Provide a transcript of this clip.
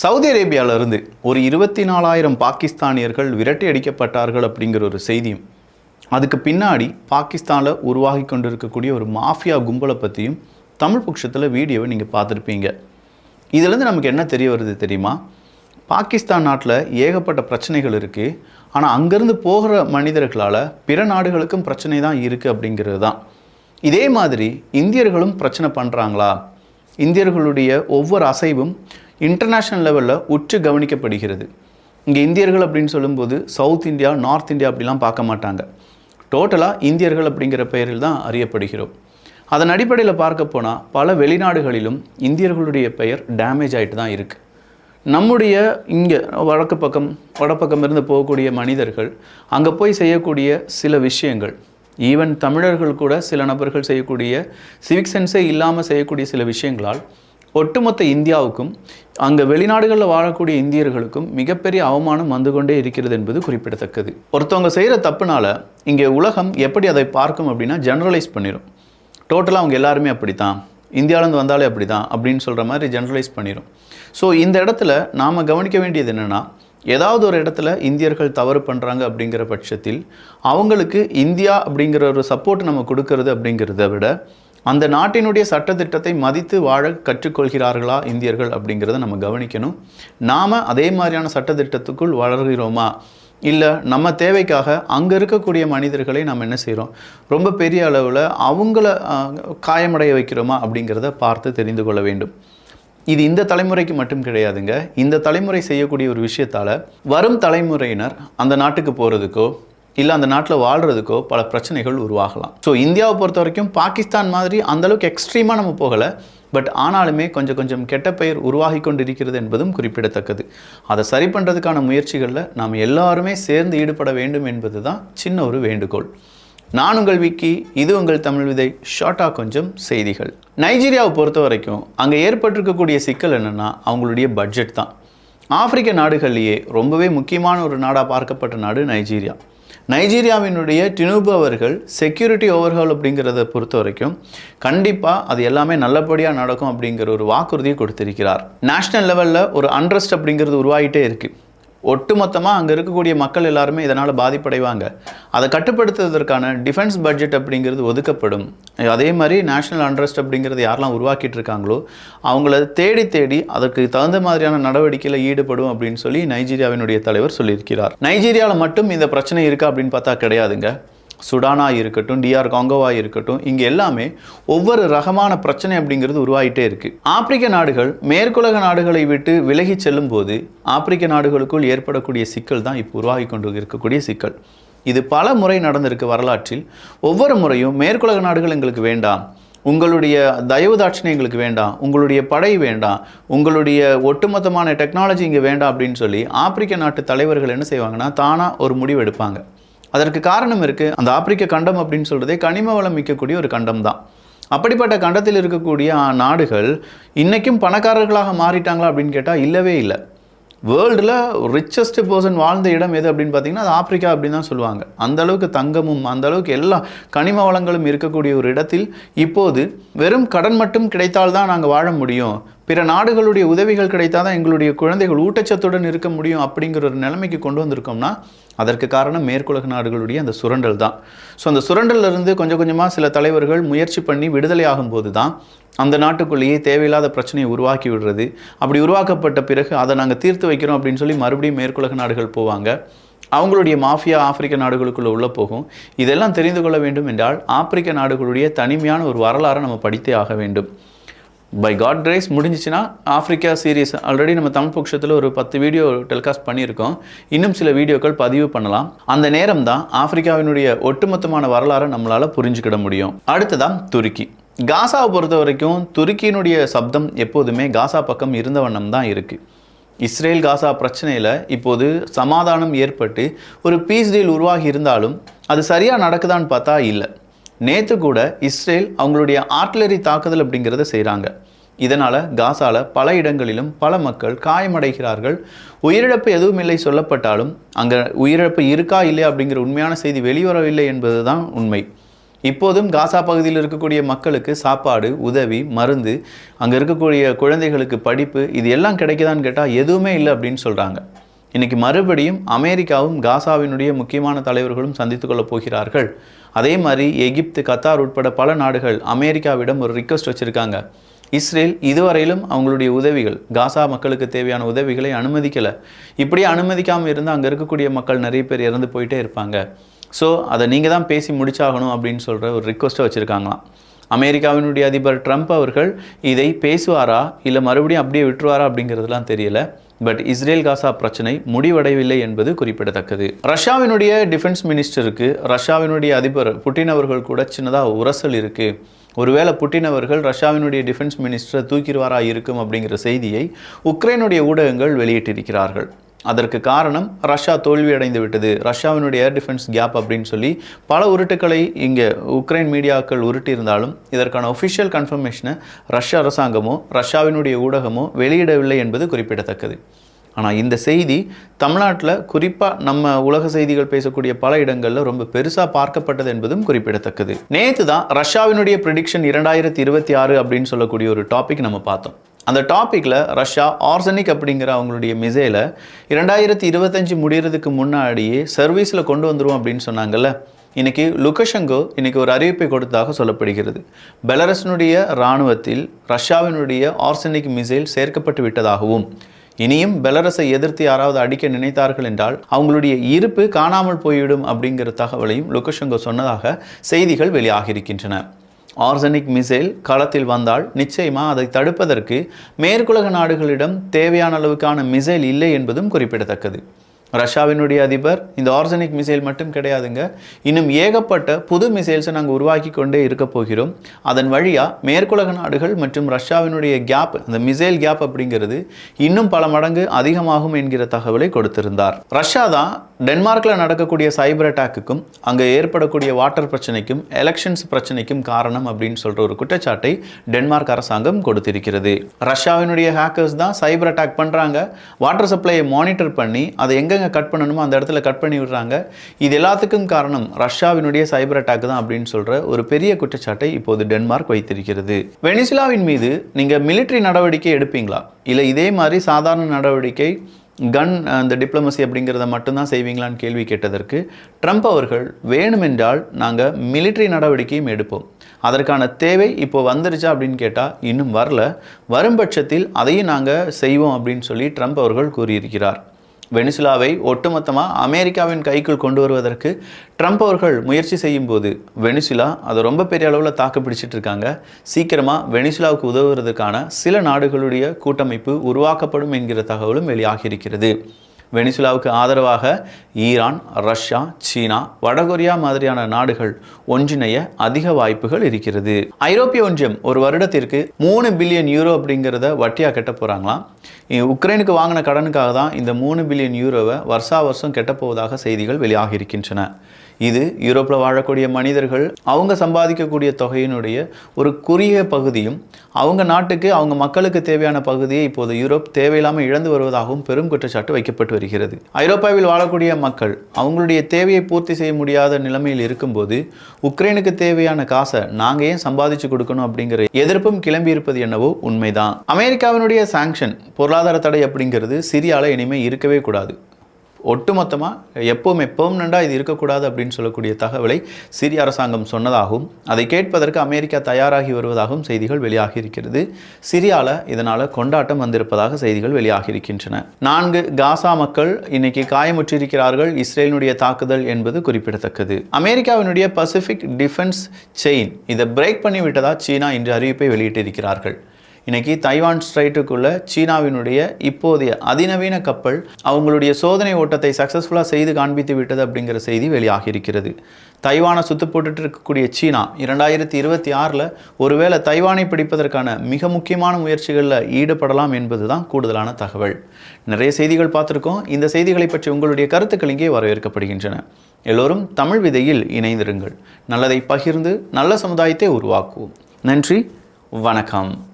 Saudi அரேபியாவிலிருந்து ஒரு இருபத்தி நாலாயிரம் பாகிஸ்தானியர்கள் விரட்டி அடிக்கப்பட்டார்கள் அப்படிங்கிற ஒரு செய்தியும் அதுக்கு பின்னாடி பாகிஸ்தானில் உருவாகி கொண்டிருக்கக்கூடிய ஒரு மாஃபியா கும்பலை பற்றியும் தமிழ் பட்சத்தில் வீடியோவை நீங்கள் பார்த்துருப்பீங்க. இதுலேருந்து நமக்கு என்ன தெரிய வருது தெரியுமா? பாகிஸ்தான் நாட்டில் ஏகப்பட்ட பிரச்சனைகள் இருக்குது ஆனால் அங்கேருந்து போகிற மனிதர்களால் பிற நாடுகளுக்கும் பிரச்சனை தான் இருக்குது அப்படிங்கிறது தான். இதே மாதிரி இந்தியர்களும் பிரச்சனை பண்ணுறாங்களா இந்தியர்களுடைய ஒவ்வொரு அசைவும் இன்டர்நேஷ்னல் லெவலில் உற்று கவனிக்கப்படுகிறது. இங்கே இந்தியர்கள் அப்படின்னு சொல்லும்போது சவுத் இந்தியா நார்த் இந்தியா அப்படிலாம் பார்க்க மாட்டாங்க. டோட்டலாக இந்தியர்கள் அப்படிங்கிற பெயரில் தான் அறியப்படுகிறோம். அதன் அடிப்படையில் பார்க்க போனால் பல வெளிநாடுகளிலும் இந்தியர்களுடைய பெயர் டேமேஜ் ஆகிட்டு தான் இருக்குது நம்முடைய இங்கே வடக்கு பக்கம் வடப்பக்கம் இருந்து போகக்கூடிய மனிதர்கள் அங்கே போய் செய்யக்கூடிய சில விஷயங்கள் ஈவன் தமிழர்கள் கூட சில நபர்கள் செய்யக்கூடிய சிவிக் சென்ஸே இல்லாமல் செய்யக்கூடிய சில விஷயங்களால் ஒட்டுமொத்த இந்தியாவுக்கும் அங்கே வெளிநாடுகளில் வாழக்கூடிய இந்தியர்களுக்கும் மிகப்பெரிய அவமானம் வந்து கொண்டே இருக்கிறது என்பது குறிப்பிடத்தக்கது. ஒருத்தவங்க செய்கிற தப்புனால இங்கே உலகம் எப்படி அதை பார்க்கும் அப்படின்னா ஜெனரலைஸ் பண்ணிடும் டோட்டலாக அவங்க எல்லாருமே அப்படி தான் இந்தியாவிலேருந்து வந்தாலே அப்படி தான் அப்படின்னு சொல்கிற மாதிரி ஜெனரலைஸ் பண்ணிடும் ஸோ இந்த இடத்துல நாம் கவனிக்க வேண்டியது என்னென்னா ஏதாவது ஒரு இடத்துல இந்தியர்கள் தவறு பண்ணுறாங்க அப்படிங்கிற பட்சத்தில் அவங்களுக்கு இந்தியா அப்படிங்கிற ஒரு சப்போர்ட் நம்ம கொடுக்கறது அப்படிங்கிறத விட அந்த நாட்டினுடைய சட்டத்திட்டத்தை மதித்து வாழ கற்றுக்கொள்கிறார்களா இந்தியர்கள் அப்படிங்கிறத நம்ம கவனிக்கணும். நாம் அதே மாதிரியான சட்டத்திட்டத்துக்குள் வளர்கிறோமா? இல்லை நம்ம தேவைக்காக அங்கே இருக்கக்கூடிய மனிதர்களை நம்ம என்ன செய்கிறோம் ரொம்ப பெரிய அளவில் அவங்கள காயமடைய வைக்கிறோமா அப்படிங்கிறத பார்த்து தெரிந்து கொள்ள வேண்டும். இது இந்த தலைமுறைக்கு மட்டும் கிடையாதுங்க. இந்த தலைமுறை செய்யக்கூடிய ஒரு விஷயத்தால் வரும் தலைமுறையினர் அந்த நாட்டுக்கு போகிறதுக்கோ இல்லை அந்த நாட்டில் வாழ்கிறதுக்கோ பல பிரச்சனைகள் உருவாகலாம். ஸோ இந்தியாவை பொறுத்த வரைக்கும் பாகிஸ்தான் மாதிரி அந்தளவுக்கு எக்ஸ்ட்ரீமாக நம்ம போகலை. பட் ஆனாலுமே கொஞ்சம் கொஞ்சம் கெட்ட பெயர் உருவாகி கொண்டிருக்கிறது என்பதும் குறிப்பிடத்தக்கது. அதை சரி பண்ணுறதுக்கான முயற்சிகளில் நாம் எல்லாருமே சேர்ந்து ஈடுபட வேண்டும் என்பது தான் சின்ன ஒரு வேண்டுகோள். நான் உங்கள் விக்கி இது உங்கள் தமிழ் விதை ஷார்ட்டாக கொஞ்சம் செய்திகள். நைஜீரியாவை பொறுத்த வரைக்கும் அங்கே ஏற்பட்டிருக்கக்கூடிய சிக்கல் என்னென்னா அவங்களுடைய பட்ஜெட் தான். ஆப்பிரிக்க நாடுகள்லேயே ரொம்பவே முக்கியமான ஒரு நாடாக பார்க்கப்பட்ட நாடு நைஜீரியா. நைஜீரியாவினுடைய டினுபு அவர்கள் செக்யூரிட்டி ஓவர்ஹால் அப்படிங்கிறத பொறுத்த வரைக்கும் கண்டிப்பாக அது எல்லாமே நல்லபடியாக நடக்கும் அப்படிங்கிற ஒரு வாக்குறுதியை கொடுத்திருக்கிறார். நேஷ்னல் லெவலில் ஒரு அண்ட்ரஸ்ட் அப்படிங்கிறது உருவாகிட்டே இருக்குது ஒட்டுமொத்தமாக அங்கே இருக்கக்கூடிய மக்கள் எல்லாருமே இதனால் பாதிப்படைவாங்க. அதை கட்டுப்படுத்துவதற்கான டிஃபென்ஸ் பட்ஜெட் அப்படிங்கிறது ஒதுக்கப்படும். அதே மாதிரி நேஷனல் அண்ட்ரஸ்ட் அப்படிங்கிறது யாரெல்லாம் உருவாக்கிட்டு இருக்காங்களோ அவங்கள தேடி தேடி அதற்கு தகுந்த மாதிரியான நடவடிக்கையில் ஈடுபடும் அப்படின்னு சொல்லி நைஜீரியாவினுடைய தலைவர் சொல்லியிருக்கிறார். நைஜீரியாவில் மட்டும் இந்த பிரச்சனை இருக்கா அப்படின்னு பார்த்தா கிடையாதுங்க. சுடானா இருக்கட்டும் டிஆர் காங்கோவாக இருக்கட்டும் இங்கே எல்லாமே ஒவ்வொரு ரகமான பிரச்சனை அப்படிங்கிறது உருவாகிட்டே இருக்குது ஆப்பிரிக்க நாடுகள் மேற்குலக நாடுகளை விட்டு விலகி செல்லும் போது ஆப்பிரிக்க நாடுகளுக்குள் ஏற்படக்கூடிய சிக்கல் தான் இப்போ உருவாகி கொண்டு இருக்கக்கூடிய சிக்கல். இது பல முறை நடந்திருக்கு வரலாற்றில். ஒவ்வொரு முறையும் மேற்குலக நாடுகள் எங்களுக்கு வேண்டாம் உங்களுடைய தயவு தாட்சணை எங்களுக்கு வேண்டாம் உங்களுடைய படை வேண்டாம் உங்களுடைய ஒட்டுமொத்தமான டெக்னாலஜி இங்கே வேண்டாம் அப்படின்னு சொல்லி ஆப்பிரிக்க நாட்டு தலைவர்கள் என்ன செய்வாங்கன்னா தானாக ஒரு முடிவு எடுப்பாங்க. அதற்கு காரணம் இருக்குது அந்த ஆப்பிரிக்க கண்டம் அப்படின்னு சொல்கிறதே கனிம வளம் மிக்கக்கூடிய ஒரு கண்டம் தான். அப்படிப்பட்ட கண்டத்தில் இருக்கக்கூடிய நாடுகள் இன்றைக்கும் பணக்காரர்களாக மாறிட்டாங்களா அப்படின்னு கேட்டால் இல்லவே இல்லை. வேர்ல்டில் ரிச்சஸ்ட் பர்சன் வாழ்ந்த இடம் எது அப்படின்னு பார்த்தீங்கன்னா அது ஆப்பிரிக்கா அப்படின்னு தான் சொல்லுவாங்க. அந்த அளவுக்கு தங்கமும் அந்தளவுக்கு எல்லா கனிம வளங்களும் இருக்கக்கூடிய ஒரு இடத்தில் இப்போது வெறும் கடன் மட்டும் கிடைத்தால்தான் நாங்கள் வாழ முடியும். பிற நாடுகளுடைய உதவிகள் கிடைத்தால் தான் எங்களுடைய குழந்தைகள் ஊட்டச்சத்துடன் இருக்க முடியும் அப்படிங்கிற ஒரு நிலைமைக்கு கொண்டு வந்திருக்கோம்னா அதற்கு காரணம் மேற்குலக நாடுகளுடைய அந்த சுரண்டல் தான். ஸோ அந்த சுரண்டல்ல இருந்து கொஞ்சம் கொஞ்சமாக சில தலைவர்கள் முயற்சி பண்ணி விடுதலை ஆகும்போது தான் அந்த நாட்டுக்குள்ளேயே தேவையில்லாத பிரச்சனையை உருவாக்கி விடுறது. அப்படி உருவாக்கப்பட்ட பிறகு அதை நாங்கள் தீர்த்து வைக்கிறோம் அப்படின்னு சொல்லி மறுபடியும் மேற்குலக நாடுகள் போவாங்க. அவங்களுடைய மாஃபியா ஆப்பிரிக்க நாடுகளுக்குள்ளே உள்ளே போகும். இதெல்லாம் தெரிந்து கொள்ள வேண்டும் என்றால் ஆப்பிரிக்க நாடுகளுடைய தனிமையான ஒரு வரலாறை நம்ம படித்தே ஆக வேண்டும். பை காட் கிரேஸ் முடிஞ்சிச்சுன்னா ஆஃப்ரிக்கா சீரீஸ் ஆல்ரெடி நம்ம தமிழ் பட்சத்தில் ஒரு பத்து வீடியோ டெலிகாஸ்ட் பண்ணியிருக்கோம். இன்னும் சில வீடியோக்கள் பதிவு பண்ணலாம். அந்த நேரம் தான் ஆப்பிரிக்காவினுடைய ஒட்டுமொத்தமான வரலாறை நம்மளால் புரிஞ்சுக்கிட முடியும். அடுத்ததான் துருக்கி. காசாவை பொறுத்த வரைக்கும் துருக்கியினுடைய சப்தம் எப்போதுமே காசா பக்கம் இருந்த வண்ணம் தான் இருக்குது இஸ்ரேல் காசா பிரச்சனையில் இப்போது சமாதானம் ஏற்பட்டு ஒரு பீஸ் டீல் உருவாகி இருந்தாலும் அது சரியாக நடக்குதான்னு பார்த்தா இல்லை. நேற்று கூட இஸ்ரேல் அவங்களுடைய ஆர்ட்லரி தாக்குதல் அப்படிங்கிறத செய்கிறாங்க இதனால் காசால பல இடங்களிலும் பல மக்கள் காயமடைகிறார்கள். உயிரிழப்பு எதுவும் இல்லை சொல்லப்பட்டாலும் அங்கே உயிரிழப்பு இருக்கா இல்லையா அப்படிங்கிற உண்மையான செய்தி வெளிவரவில்லை என்பது தான் உண்மை. இப்போதும் காசா பகுதியில் இருக்கக்கூடிய மக்களுக்கு சாப்பாடு உதவி மருந்து அங்கே இருக்கக்கூடிய குழந்தைகளுக்கு படிப்பு இது எல்லாம் கிடைக்குதான்னு கேட்டால் எதுவுமே இல்லை அப்படின்னு சொல்கிறாங்க இன்னைக்கு மறுபடியும் அமெரிக்காவும் காசாவினுடைய முக்கியமான தலைவர்களும் சந்தித்து கொள்ளப் போகிறார்கள். அதே மாதிரி எகிப்து கத்தார் உட்பட பல நாடுகள் அமெரிக்காவிடம் ஒரு ரிக்வஸ்ட் வச்சுருக்காங்க. இஸ்ரேல் இதுவரையிலும் அவங்களுடைய உதவிகள் காசா மக்களுக்கு தேவையான உதவிகளை அனுமதிக்கலை. இப்படியே அனுமதிக்காமல் இருந்தால் அங்கே இருக்கக்கூடிய மக்கள் நிறைய பேர் இறந்து போயிட்டே இருப்பாங்க. ஸோ அதை நீங்கள் தான் பேசி முடிச்சாகணும் அப்படின்னு சொல்கிற ஒரு ரிக்வஸ்ட்டை வச்சுருக்காங்களாம். அமெரிக்காவினுடைய அதிபர் ட்ரம்ப் அவர்கள் இதை பேசுவாரா? இல்லை மறுபடியும் அப்படியே விட்டுருவாரா அப்படிங்கிறதுலாம் தெரியல. பட் இஸ்ரேல் காசா பிரச்சனை முடிவடையவில்லை என்பது குறிப்பிடத்தக்கது. ரஷ்யாவினுடைய டிஃபென்ஸ் மினிஸ்டருக்கு ரஷ்யாவினுடைய அதிபர் புட்டின் அவர்கள் கூட சின்னதாக உரசல் இருக்கு. ஒருவேளை புட்டின் அவர்கள் ரஷ்யாவினுடைய டிஃபென்ஸ் மினிஸ்டரை தூக்கிடுவாரா இருக்கும் அப்படிங்கிற செய்தியை உக்ரைனுடைய ஊடகங்கள் வெளியிட்டிருக்கிறார்கள். அதற்கு காரணம் ரஷ்யா தோல்வியடைந்து விட்டது. ரஷ்யாவினுடைய ஏர் டிஃபென்ஸ் கேப் அப்படின்னு சொல்லி பல உருட்டுக்களை இங்கே உக்ரைன் மீடியாக்கள் உருட்டியிருந்தாலும் இதற்கான ஒஃபிஷியல் கன்ஃபர்மேஷனை ரஷ்ய அரசாங்கமோ ரஷ்யாவினுடைய ஊடகமோ வெளியிடவில்லை என்பது குறிப்பிடத்தக்கது. ஆனால் இந்த செய்தி தமிழ்நாட்டில் குறிப்பாக நம்ம உலக செய்திகள் பேசக்கூடிய பல இடங்களில் ரொம்ப பெருசாக பார்க்கப்பட்டது என்பதும் குறிப்பிடத்தக்கது. நேற்று தான் ரஷ்யாவினுடைய ப்ரிடிக்ஷன் இரண்டாயிரத்தி இருபத்தி ஆறு அப்படின்னு சொல்லக்கூடிய ஒரு டாபிக் நம்ம பார்த்தோம். அந்த டாப்பிக்கில் ரஷ்யா ஆர்சனிக் அப்படிங்கிற அவங்களுடைய மிசைலை இரண்டாயிரத்தி இருபத்தஞ்சு முடிகிறதுக்கு முன்னாடியே சர்வீஸில் கொண்டு வந்துருவோம் அப்படின்னு சொன்னாங்கல்ல. இன்றைக்கி லுக்கஷங்கோ இன்றைக்கி ஒரு அறிவிப்பை கொடுத்ததாக சொல்லப்படுகிறது. பெலரஸினுடைய இராணுவத்தில் ரஷ்யாவினுடைய ஆர்சனிக் மிசைல் சேர்க்கப்பட்டு விட்டதாகவும் இனியும் பெலரஸை எதிர்த்து யாராவது அடிக்க நினைத்தார்கள் என்றால் அவங்களுடைய இருப்பு காணாமல் போய்விடும் அப்படிங்கிற தகவலையும் லுக்கஷங்கோ சொன்னதாக செய்திகள் வெளியாகியிருக்கின்றன. ஆர்சனிக் மிசைல் களத்தில் வந்தால் நிச்சயமாக அதை தடுப்பதற்கு மேற்குலக நாடுகளிடம் தேவையான அளவுக்கான மிசைல் இல்லை என்பதும் குறிப்பிடத்தக்கது. ரஷ்யாவினுடைய அதிபர் இந்த ஆர்சனிக் மிசைல் மட்டும் கிடையாதுங்க. இன்னும் ஏகப்பட்ட புது மிசைல்ஸை நாங்கள் உருவாக்கி கொண்டே இருக்க போகிறோம். அதன் வழியாக மேற்குலக நாடுகள் மற்றும் ரஷ்யாவினுடைய கேப் அந்த மிசைல் கேப் அப்படிங்கிறது இன்னும் பல மடங்கு அதிகமாகும் என்கிற தகவலை கொடுத்திருந்தார். ரஷ்யா தான் டென்மார்க்கில் நடக்கக்கூடிய சைபர் அட்டாக்குக்கும் அங்கே ஏற்படக்கூடிய வாட்டர் பிரச்சனைக்கும் எலெக்ஷன்ஸ் பிரச்சனைக்கும் காரணம் அப்படின்னு சொல்கிற ஒரு குற்றச்சாட்டை டென்மார்க் அரசாங்கம் கொடுத்திருக்கிறது. ரஷ்யாவினுடைய ஹேக்கர்ஸ் தான் சைபர் அட்டாக் பண்ணுறாங்க வாட்டர் சப்ளையை மானிட்டர் பண்ணி அதை எங்கே எங்கெங்க கட் பண்ணணுமோ அந்த இடத்துல கட் பண்ணி விடுறாங்க. இது எல்லாத்துக்கும் காரணம் ரஷ்யாவினுடைய சைபர் அட்டாக் தான் அப்படின்னு சொல்கிற ஒரு பெரிய குற்றச்சாட்டை இப்போது டென்மார்க் வைத்திருக்கிறது. வெனிசுலாவின் மீது நீங்கள் மிலிட்ரி நடவடிக்கை எடுப்பீங்களா? இல்லை இதே மாதிரி சாதாரண நடவடிக்கை கன் அந்த டிப்ளமசி அப்படிங்கிறத மட்டும்தான் செய்வீங்களான்னு கேள்வி கேட்டதற்கு ட்ரம்ப் அவர்கள் வேணுமென்றால் நாங்கள் மிலிட்ரி நடவடிக்கையும் எடுப்போம். அதற்கான தேவை இப்போ வந்துருச்சா அப்படின்னு கேட்டால் இன்னும் வரல. வரும் பட்சத்தில் அதையும் நாங்கள் செய்வோம் அப்படின்னு சொல்லி ட்ரம்ப் அவர்கள் கூறியிருக்கிறார். வெனிசுலாவை ஒட்டுமொத்தமாக அமெரிக்காவின் கைக்குள் கொண்டு வருவதற்கு ட்ரம்ப் அவர்கள் முயற்சி செய்யும் போது வெனிசுலா அதை ரொம்ப பெரிய அளவில் தாக்கு பிடிச்சிட்டு இருக்காங்க. சீக்கிரமாக வெனிசுலாவுக்கு உதவுவதற்கான சில நாடுகளுடைய கூட்டமைப்பு உருவாக்கப்படும் என்கிற தகவலும் வெளியாகியிருக்கிறது வெனிசுலாவுக்கு ஆதரவாக ஈரான் ரஷ்யா சீனா வடகொரியா மாதிரியான நாடுகள் ஒன்றிணைய அதிக வாய்ப்புகள் இருக்கிறது. ஐரோப்பிய ஒன்றியம் ஒரு வருடத்திற்கு மூணு பில்லியன் யூரோ அப்படிங்கிறத வட்டியாக கெட்ட போகிறாங்களாம் உக்ரைனுக்கு வாங்கின கடனுக்காக தான் இந்த மூணு பில்லியன் யூரோவை வருஷா வருஷம் கெட்டப்போவதாக செய்திகள் வெளியாகி இருக்கின்றன. இது யூரோப்பில் வாழக்கூடிய மனிதர்கள் அவங்க சம்பாதிக்கக்கூடிய தொகையினுடைய ஒரு குறுகிய பகுதியும் அவங்க நாட்டுக்கு அவங்க மக்களுக்கு தேவையான பகுதியை இப்போது யூரோப் தேவையில்லாமல் இழந்து வருவதாகவும் பெரும் குற்றச்சாட்டு வைக்கப்பட்டு வருகிறது. ஐரோப்பாவில் வாழக்கூடிய மக்கள் அவங்களுடைய தேவையை பூர்த்தி செய்ய முடியாத நிலைமையில் இருக்கும்போது உக்ரைனுக்கு தேவையான காசை நாங்கள் ஏன் சம்பாதிச்சு கொடுக்கணும் அப்படிங்கிற எதிர்ப்பும் கிளம்பி இருப்பது என்னவோ உண்மைதான். அமெரிக்காவினுடைய சாங்ஷன் பொருளாதார தடை அப்படிங்கிறது சிரியாவில் இனிமேல் இருக்கவே கூடாது. ஒட்டுமொத்தமாக எப்போவுமே பெர்மனண்டாக இது இருக்கக்கூடாது அப்படின்னு சொல்லக்கூடிய தகவலை சிரிய அரசாங்கம் சொன்னதாகவும் அதை கேட்பதற்கு அமெரிக்கா தயாராகி வருவதாகவும் செய்திகள் வெளியாகி இருக்கிறது. சிரியாவில் இதனால் கொண்டாட்டம் வந்திருப்பதாக செய்திகள் வெளியாகி இருக்கின்றன. நான்கு காசா மக்கள் இன்னைக்கு காயமுற்றிருக்கிறார்கள். இஸ்ரேலினுடைய தாக்குதல் என்பது குறிப்பிடத்தக்கது. அமெரிக்காவினுடைய பசிபிக் டிஃபென்ஸ் செயின் இதை பிரேக் பண்ணிவிட்டதா? சீனா இன்று அறிவிப்பை வெளியிட்டிருக்கிறார்கள். இன்றைக்கி தைவான் ஸ்ட்ரைட்டுக்குள்ளே சீனாவினுடைய இப்போதைய அதிநவீன கப்பல் அவங்களுடைய சோதனை ஓட்டத்தை சக்ஸஸ்ஃபுல்லாக செய்து காண்பித்து விட்டது அப்படிங்கிற செய்தி வெளியாகி இருக்கிறது தைவானை சுத்து போட்டுட்டு இருக்கக்கூடிய சீனா இரண்டாயிரத்தி இருபத்தி ஆறில் ஒருவேளை தைவானை பிடிப்பதற்கான மிக முக்கியமான முயற்சிகளில் ஈடுபடலாம் என்பது தான் கூடுதலான தகவல். நிறைய செய்திகள் பார்த்துருக்கோம். இந்த செய்திகளை பற்றி உங்களுடைய கருத்துக்கள் இங்கே வரவேற்கப்படுகின்றன. எல்லோரும் தமிழ் விதையில் இணைந்திருங்கள். நல்லதை பகிர்ந்து நல்ல சமுதாயத்தை உருவாக்குவோம். நன்றி. வணக்கம்.